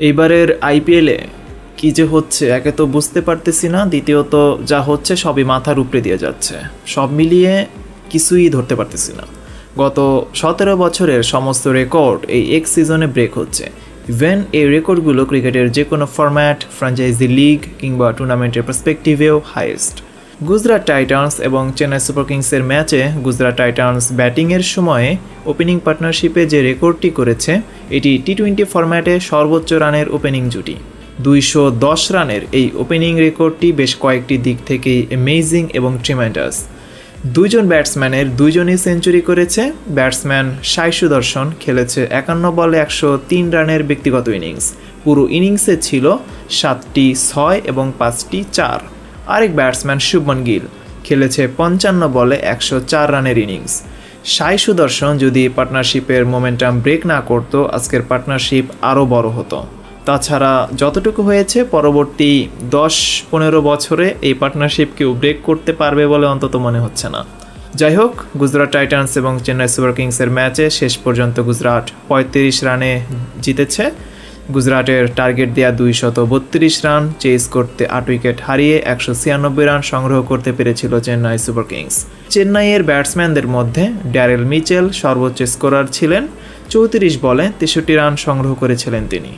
এইবারের আইপিএলে কী যে হচ্ছে, একে তো বুঝতে পারতেছি না, দ্বিতীয়ত যা হচ্ছে সবই মাথার উপরে দিয়ে যাচ্ছে। সব মিলিয়ে কিছুই ধরতে পারতেছি না। গত সতেরো বছরের সমস্ত রেকর্ড এই এক সিজনে ব্রেক হচ্ছে। ইভেন এই রেকর্ডগুলো ক্রিকেটের যে কোনো ফরম্যাট ফ্র্যাঞ্চাইজি লিগ কিংবা টুর্নামেন্টের পার্সপেক্টিভেও হাইয়েস্ট গুজরাট টাইটান্স এবং চেন্নাই সুপার কিংসের ম্যাচে গুজরাট টাইটান্স ব্যাটিংয়ের সময়ে ওপেনিং পার্টনারশিপে যে রেকর্ডটি করেছে, এটি টি টোয়েন্টি ফরম্যাটে সর্বোচ্চ রানের ওপেনিং জুটি। দুইশো দশ রানের এই ওপেনিং রেকর্ডটি বেশ কয়েকটি দিক থেকেই অ্যামেজিং এবং ট্রিমেন্ডাস দুইজন ব্যাটসম্যানের দুইজনই সেঞ্চুরি করেছে, ব্যাটসম্যান সাই সুদর্শন খেলেছে একান্ন বলে একশো তিন রানের ব্যক্তিগত ইনিংস। পুরো ইনিংসে ছিল সাতটি ছয় এবং পাঁচটি চার। আরেক ব্যাটসম্যান শুভমন গিল। খেলেছে পঞ্চান্ন বলে একশো চার রানের ইনিংস। সাই সুদর্শন যদি পার্টনারশিপের মোমেন্টাম ব্রেক না করতো, আজকের পার্টনারশিপ আরও বড় হতো। তাছাড়া যতটুকু হয়েছে, পরবর্তী দশ পনেরো বছরে এই পার্টনারশিপ কেউ ব্রেক করতে পারবে বলে অন্তত মনে হচ্ছে না। যাই হোক, গুজরাট টাইটান্স এবং চেন্নাই সুপার কিংসের ম্যাচে শেষ পর্যন্ত গুজরাট পঁয়ত্রিশ রানে জিতেছে। গুজরাটের টার্গেট দেওয়া দুইশত বত্রিশ রান, চেস করতে আট উইকেট হারিয়ে একশো ছিয়ানব্বই রান সংগ্রহ করতে পেরেছিল চেন্নাই সুপার কিংস। চেন্নাইয়ের ব্যাটসম্যানদের মধ্যে ড্যারেল মিচেল সর্বোচ্চ স্কোরার ছিলেন, চৌত্রিশ বলে তেষট্টি রান সংগ্রহ করেছিলেন তিনি।